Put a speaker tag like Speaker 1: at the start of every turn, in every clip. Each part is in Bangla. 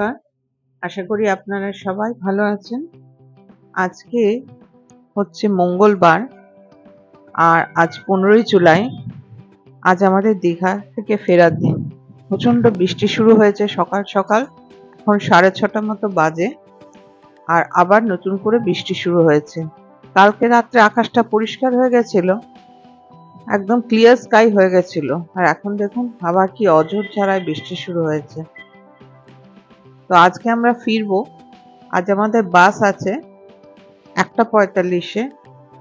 Speaker 1: নমস্কার। আশা করি আপনারা সবাই ভালো আছেন। আজকে হচ্ছে মঙ্গলবার, আর আজ পনেরোই জুলাই। আজ আমাদের দীঘা থেকে ফেরার দিন। প্রচণ্ড বৃষ্টি শুরু হয়েছে সকাল সকাল, এখন সাড়ে ছটা মতো বাজে, আর আবার নতুন করে বৃষ্টি শুরু হয়েছে। কালকে রাত্রে আকাশটা পরিষ্কার হয়ে গেছিল, একদম ক্লিয়ার স্কাই হয়ে গেছিল, আর এখন দেখুন আবার কি অঝোর ছাড়াই বৃষ্টি শুরু হয়েছে। তো আজকে আমরা ফিরবো, আজ আমাদের বাস আছে একটা পঁয়তাল্লিশে,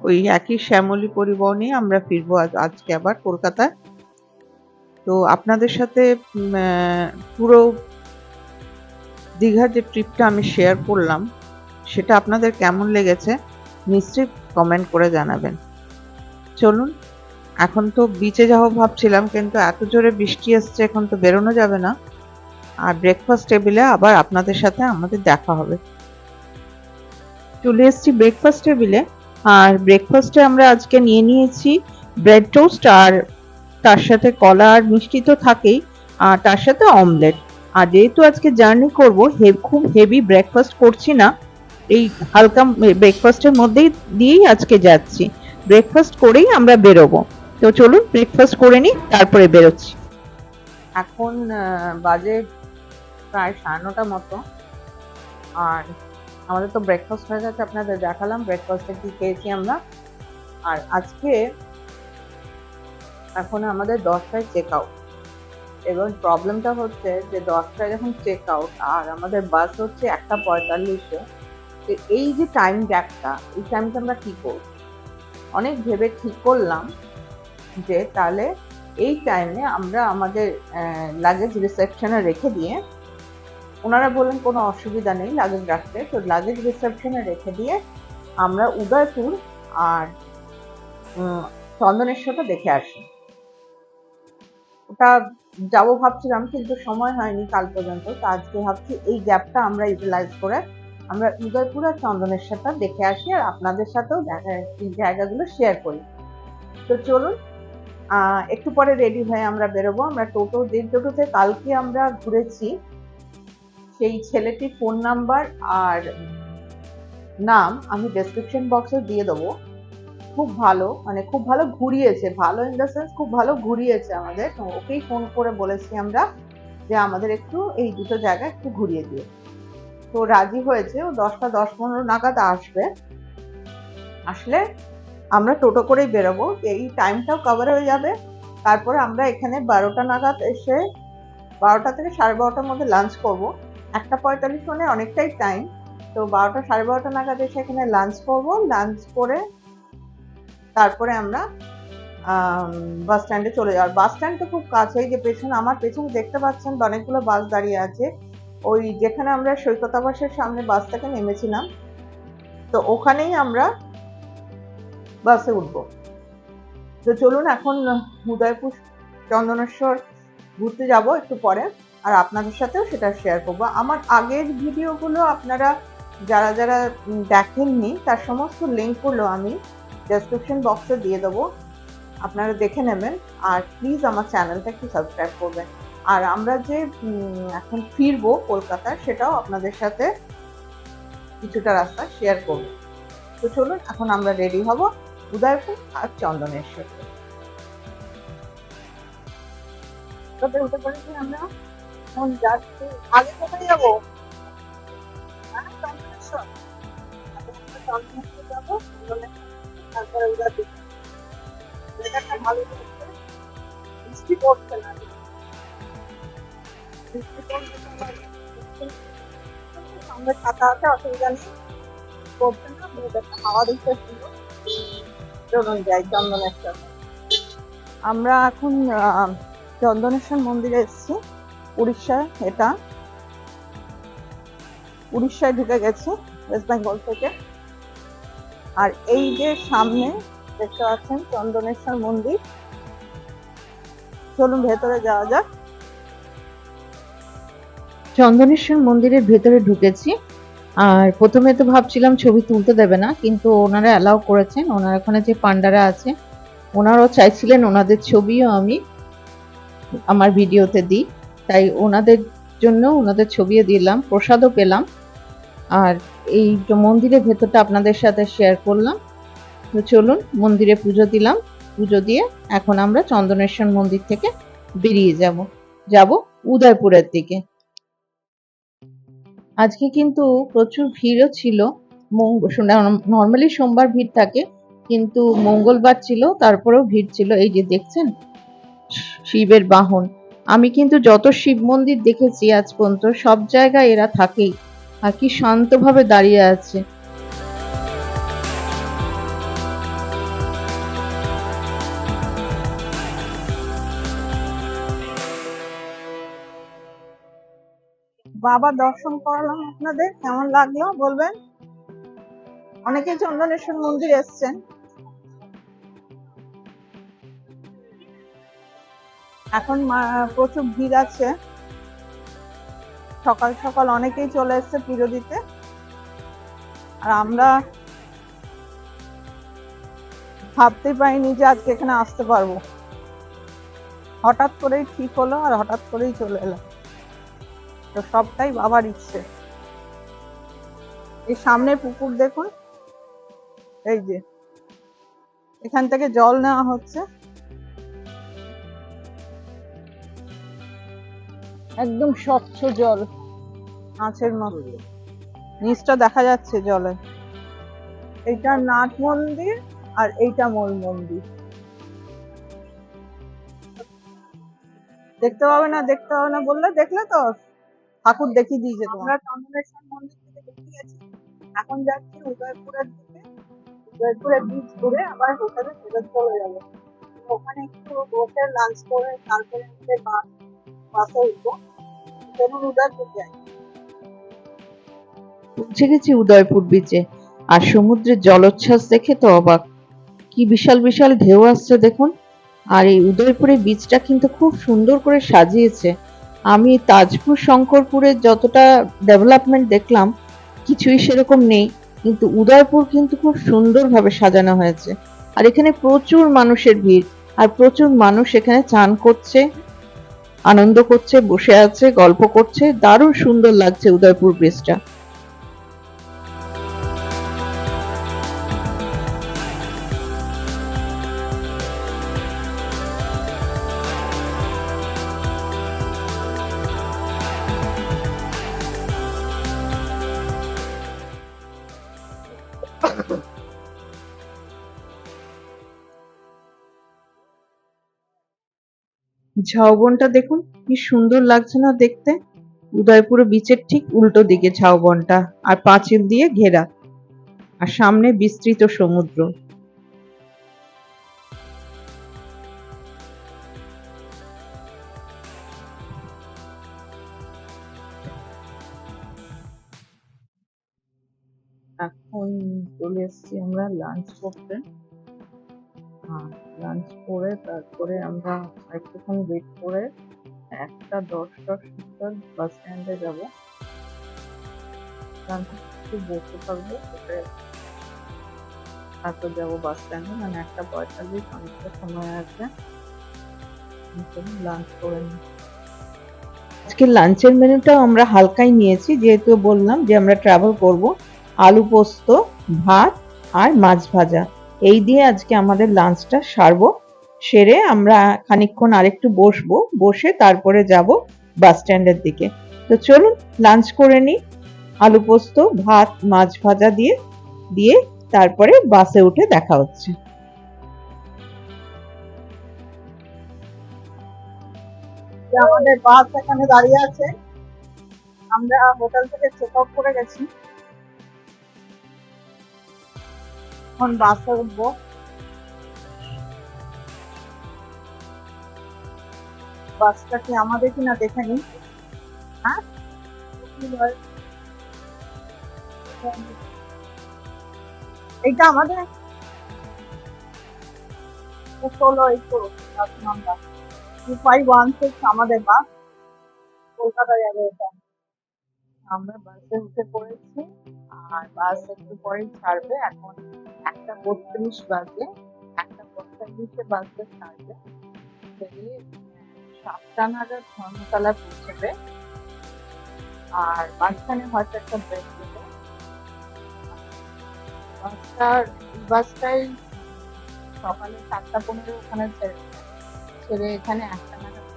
Speaker 1: ওই একই শ্যামলী পরিবহনে আমরা ফিরবো আজ, আজকে আবার কলকাতায়। তো আপনাদের সাথে পুরো দীঘার যে ট্রিপটা আমি শেয়ার করলাম, সেটা আপনাদের কেমন লেগেছে, নিশ্চয়ই কমেন্ট করে জানাবেন। চলুন, এখন তো বিচে যাব ভাবছিলাম, কিন্তু এত জোরে বৃষ্টি আসছে এখন তো বেরোনো যাবে না। আর ব্রেকফাস্ট টেবিলে আবার আপনাদের সাথে আমাদের দেখা হবে। চলে এসেছি ব্রেকফাস্ট টেবিলে আর ব্রেকফাস্টে আমরা আজকে নিয়ে নিয়েছি ব্রেড টোস্ট আর তার সাথে কলা আর মিষ্টি তো থাকেই। আর তার সাথে অমলেট আর যেহেতু আজকে জার্নি করব খুব হেভি ব্রেকফাস্ট করছি না। এই হালকা ব্রেকফাস্টের মধ্যেই দিয়েই আজকে যাচ্ছি। ব্রেকফাস্ট করেই আমরা বেরোবো। তো চলুন ব্রেকফাস্ট করে নিই, তারপরে বেরোচ্ছি। এখন বাজে প্রায় সাড়ে নটা মতো। আর আমাদের তো ব্রেকফাস্ট হয়ে গেছে, আপনাদের দেখালাম ব্রেকফাস্টে কি খেয়েছি আমরা। আর আজকে এখন আমাদের দশটায় চেক আউট এবং প্রবলেমটা হচ্ছে যে দশটায় যখন চেক আউট আর আমাদের বাস হচ্ছে একটা পঁয়তাল্লিশে, তো এই যে টাইম গ্যাপটা এই টাইমটা আমরা কী করব? অনেক ভেবে ঠিক করলাম যে তাহলে এই টাইমে আমরা আমাদের লাগেজ রিসেপশনে রেখে দিয়ে ওনারা বললেন, কোনো অসুবিধা নেই লাগেজ রাখতে। তো লাগেজ রিসেপশনে রেখে দিয়ে আমরা উদয়পুর আর চন্দনেশ্বরটা দেখে আসি। ওটা যাব ভাবছিলাম, কিন্তু সময় হয়নি কাল পর্যন্ত। তো আজকে ভাবছি এই গ্যাপটা আমরা ইউটিলাইজ করে আমরা উদয়পুর আর চন্দনেশ্বরটা দেখে আসি আর আপনাদের সাথেও জায়গাগুলো শেয়ার করি। তো চলুন একটু পরে রেডি হয়ে আমরা বেরোবো। আমরা টোটো যে টোটোতে কালকে আমরা ঘুরেছি। সেই ছেলেটির ফোন নাম্বার আর নাম আমি ডেসক্রিপশন বক্সে দিয়ে দেবো। খুব ভালো মানে খুব ভালো ঘুরিয়েছে, ভালো ইন দ্য সেন্স খুব ভালো ঘুরিয়েছে আমাদের। ওকেই ফোন করে বলেছি আমরা যে আমাদের একটু এই দুটো জায়গা একটু ঘুরিয়ে দিয়ে তো রাজি হয়েছে, ও দশটা দশ পনেরো নাগাদ আসবে। আসলে আমরা টোটো করেই বেরোবো, এই টাইমটাও কভার হয়ে যাবে। তারপরে আমরা এখানে বারোটা নাগাদ এসে বারোটা থেকে সাড়ে বারোটার মধ্যে লাঞ্চ করব। একটা পঁয়তাল্লিশ মানে অনেকটাই টাইম তো বারোটা, সাড়ে বারোটা নাগাদ এসে এখানে লাঞ্চ করব। লাঞ্চ করে তারপরে আমরা বাস স্ট্যান্ডে চলে যাওয়ার বাস স্ট্যান্ড তো খুব কাছেই, যে পেছনে, আমার পেছনে দেখতে পাচ্ছেন অনেকগুলো বাস দাঁড়িয়ে আছে। ওই যেখানে আমরা সৈকতাবাসের সামনে বাস থেকে নেমেছিলাম। তো ওখানেই আমরা বাসে উঠবো। তো চলুন এখন উদয়পুর চন্দনেশ্বর ঘুরতে যাব একটু পরে। আর আপনাদের সাথেও সেটা শেয়ার করব। আমার আগের ভিডিওগুলো আপনারা যারা যারা দেখেননি, তার সমস্ত লিঙ্কগুলো আমি ডেসক্রিপশন বক্সে দিয়ে দেবো। আপনারা দেখে নেবেন আর প্লিজ আমার চ্যানেলটা একটু সাবস্ক্রাইব করবেন। আর আমরা যে এখন ফিরবো কলকাতা সেটাও আপনাদের সাথে কিছুটা রাস্তা শেয়ার করব। তো চলুন, এখন আমরা রেডি হব উদয়পুর আর চন্দনেশ্বর। তবে উঠে আমরা? এখন যাচ্ছি। আগে কোথায় যাব? হ্যাঁ, চন্দনেশ্বর আমরা আমরা এখন চন্দনেশ্বর মন্দিরে এসেছি। উড়িষ্যা, এটা। উড়িষ্যায় ঢুকে গেছে ওয়েস্ট বেঙ্গল থেকে। আর এই যে সামনে দেখতে পাচ্ছেন চন্দনেশ্বর মন্দির। চলুন ভেতরে যাওয়া যাক। চন্দনেশ্বর মন্দিরের ভেতরে ঢুকেছি। আর প্রথমে তো ভাবছিলাম ছবি তুলতে দেবে না, কিন্তু ওনারা অ্যালাউ করেছেন। ওনার ওখানে যে পান্ডারা আছে, ওনারাও চাইছিলেন ওনাদের ছবিও আমি আমার ভিডিওতে দিই। তাই ওনাদের জন্য ওনাদের ছবিও দিলাম, প্রসাদও পেলাম। আর এই মন্দিরের ভেতরটা আপনাদের সাথে শেয়ার করলাম, তো চলুন মন্দিরে পুজো দিলাম। পুজো দিয়ে এখন আমরা চন্দনেশ্বর মন্দির থেকে বেরিয়ে যাব। যাব উদয়পুরের দিকে। আজকে কিন্তু প্রচুর ভিড়ও ছিল। নর্মালি সোমবার ভিড় থাকে, কিন্তু মঙ্গলবার ছিল, তারপরেও ভিড় ছিল। এই যে দেখছেন, শিবের বাহন। আমি কিন্তু যত শিব মন্দির দেখেছি আজ পর্যন্ত, সব জায়গায় এরা থাকেই। আর কি শান্তভাবে দাঁড়িয়ে আছে। বাবা দর্শন করালাম আপনাদের, কেমন লাগল বলবেন? অনেকেই চন্দনেশ্বর মন্দির এসছেন। এখন প্রচুর ভিড় আছে। সকাল সকাল অনেকেই চলে এসছে পুজো দিতে আর আমরা ভাবতে পারিনি যে আজকে এখানে আসতে পারব। হঠাৎ করেই ঠিক হলো আর হঠাৎ করেই চলে এলাম। তো সবটাই বাবার ইচ্ছে। এই সামনে পুকুর দেখুন। এই যে, এখান থেকে জল নেওয়া হচ্ছে। একদম স্বচ্ছ জল। মাছের মতো। নিচটা দেখা যাচ্ছে জলে। এইটা নাট মন্দির আর এইটা মূল মন্দির। দেখতে পাবে না দেখতে পাবে না বললে দেখলে তো ঠাকুর দেখিয়ে দিয়েছে আমরা চন্দনেশ্বর মন্দির থেকে দেখে গেছি। এখন যাচ্ছি উদয়পুরের দিকে। উদয়পুরের বিচ ঘুরে আবার হোটেলে ফেরত চলে যাব। ওখানে একটু বসে লাঞ্চ করে তারপরে আমাদের বাস পৌঁছে গেছি উদয়পুর বিচে আর সমুদ্রের জলোচ্ছ্বাস দেখে তো অবাক। কি বিশাল বিশাল ঢেউ আসছে দেখুন। আর এই উদয়পুরে কিন্তু খুব সুন্দর করে সাজিয়েছে। আমি তাজপুর, শঙ্করপুরের যতটা ডেভেলপমেন্ট দেখলাম, কিছুই সেরকম নেই। কিন্তু উদয়পুর কিন্তু খুব সুন্দরভাবে সাজানো হয়েছে। আর এখানে প্রচুর মানুষের ভিড়। আর প্রচুর মানুষ এখানে চান করছে। আনন্দ করছে বসে আছে গল্প করছে দারুণ সুন্দর লাগছে উদয়পুর ব্রিজটা ঝাউবনটা দেখুন, কি সুন্দর লাগছে না দেখতে। উদয়পুর বিচের ঠিক উল্টো দিকে ঝাউবনটা, আর পাঁচিল দিয়ে ঘেরা। আর সামনে বিস্তৃত সমুদ্র। এখন চলে এসেছি আমরা লাঞ্চ করতে লাঞ্চ করে তারপরে আমরা একটুক্ষণ ওয়েট করে একটা দশটা সুদ্ধ বাস স্ট্যান্ডে যাব। একটু বসে থাকব তারপর যাব বাস স্ট্যান্ডে মানে একটা পঁয়তাল্লিশ অনেকটা সময় আছে। লাঞ্চ করে আজকে লাঞ্চের মেনুটা আমরা হালকাই নিয়েছি, যেহেতু বললাম যে আমরা ট্রাভেল করব আলু পোস্ত, ভাত আর মাছ ভাজা। এই দিয়ে আজকে আমাদের লাঞ্চটা সারবো। সেরে আমরা খানিকক্ষণ আরেকটু বসবো। বসে তারপরে যাব বাস স্ট্যান্ডের দিকে। তো চলুন লাঞ্চ করে নিই আলু পোস্ত, ভাত, মাছ ভাজা দিয়ে দিয়ে তারপরে বাসে উঠে দেখা হচ্ছে। আমাদের বাস এখানে দাঁড়িয়ে আছে। আমরা হোটেল থেকে চেক আউট করে গেছি। এখন বাসে উঠবো। বাসটা কি আমাদের কিনা দেখে নি? হ্যাঁ? এইটা আমাদের? ষোলো, এই তো number. Two five one six আমাদের বাস। কলকাতা যাবে এটা। আমরা বাসে উঠে পড়েছি, আর বাস একটু পরেই ছাড়বে, এখন একটা বত্রিশ বাজে, একটা পঁয়তাল্লিশে বাসে ছাড়বে বেরিয়ে সাতটা নাগাদ ধর্মতলা পৌঁছবে। আর মাঝখানে হয়তো একটা ব্রেক দেবো। বাসটা এই বাসটাই সকালে সাতটা পনেরো ওখানে ছেড়ে ছেড়ে এখানে একটা নাগাদ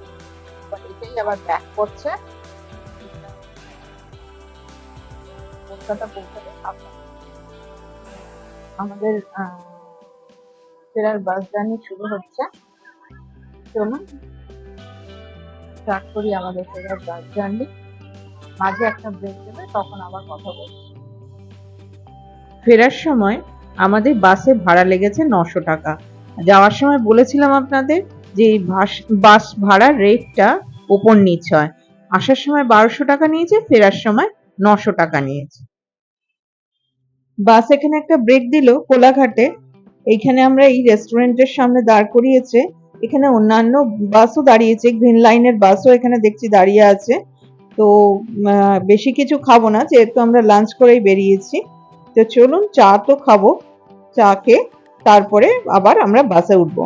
Speaker 1: এটাই আবার ব্যাক করছে। কলকাতা পৌঁছাবে। সাতটা। আমাদের ফেরার বাস জার্নি শুরু হচ্ছে। চলুন স্টার্ট করি আমাদের ফেরার বাস জার্নি। মাঝে একটা ব্রেক দেবে, তখন আবার কথা বলছি ফেরার সময় আমাদের বাসে ভাড়া লেগেছে নশো টাকা। যাওয়ার সময় বলেছিলাম আপনাদের যে বাস ভাড়ার রেটটা ওপর নিচ হয়। আসার সময় বারোশো টাকা নিয়েছে, ফেরার সময় নশো টাকা নিয়েছে। বাস এখানে একটা ব্রেক দিল কোলাঘাটে। এইখানে আমরা এই রেস্টুরেন্টের সামনে দাঁড় করিয়েছে। এখানে অন্যান্য বাসও দাঁড়িয়েছে গ্রিন লাইনের বাসও এখানে দেখছি দাঁড়িয়ে আছে। তো বেশি কিছু খাব না, যেহেতু আমরা লাঞ্চ করেই বেরিয়েছি। তো চলুন চা তো খাব, চা খেয়ে তারপরে আবার আমরা বাসে উঠবো।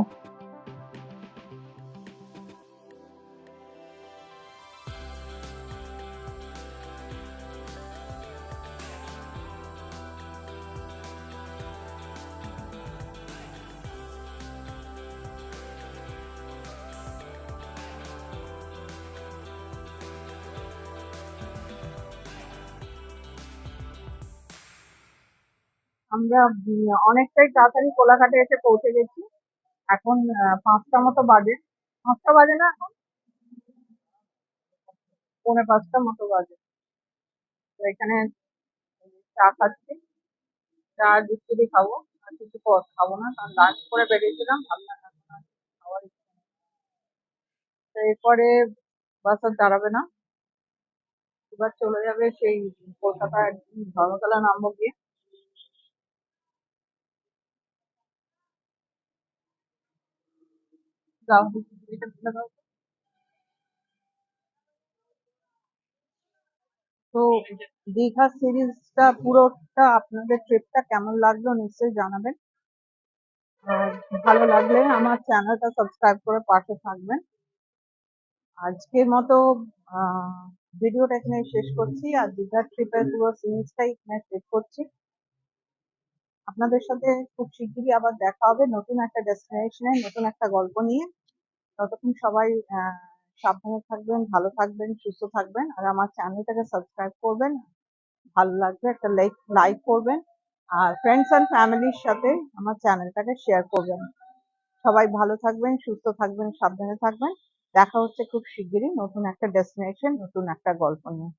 Speaker 1: আমরা অনেকটাই তাড়াতাড়ি কোলাঘাটে এসে পৌঁছে গেছি। এখন পাঁচটা মতো বাজে। পাঁচটা বাজে না এখন? পৌনে পাঁচটা মতো বাজে। তো এখানে চা খাচ্ছি। চা আর বিস্কুটই খাব। আর কিছু খাব না, কারণ লাঞ্চ করে বেরিয়েছিলাম খাওয়ার তো এরপরে বাস আর দাঁড়াবে না। এবার চলে যাবে সেই কলকাতা ধর্মতলা নামবো গিয়ে। যাও এটা খুলে দাও। তো দীঘা সিরিজটা, পুরোটা আপনাদের ট্রিপটা কেমন লাগল নিশ্চয়ই জানাবেন। আর ভালো লাগলে আমার চ্যানেলটা সাবস্ক্রাইব করে পাশে থাকবেন। আজকের মতো ভিডিওটা এখানে শেষ করছি। আর দীঘার ট্রিপের পুরো সিরিজটাই এখানে শেষ করছি। আপনাদের সাথে খুব শিগগিরই আবার দেখা হবে নতুন একটা ডেস্টিনেশনে নতুন একটা গল্প নিয়ে। ততক্ষণ সবাই সাবধানে থাকবেন, ভালো থাকবেন, সুস্থ থাকবেন। আর আমার চ্যানেলটাকে সাবস্ক্রাইব করবেন। ভালো লাগবে একটা লাইক লাইক করবেন। আর ফ্রেন্ডস অ্যান্ড ফ্যামিলির সাথে আমার চ্যানেলটাকে শেয়ার করবেন। সবাই ভালো থাকবেন, সুস্থ থাকবেন, সাবধানে থাকবেন। দেখা হচ্ছে খুব শিগগিরই নতুন একটা ডেস্টিনেশন নতুন একটা গল্প নিয়ে।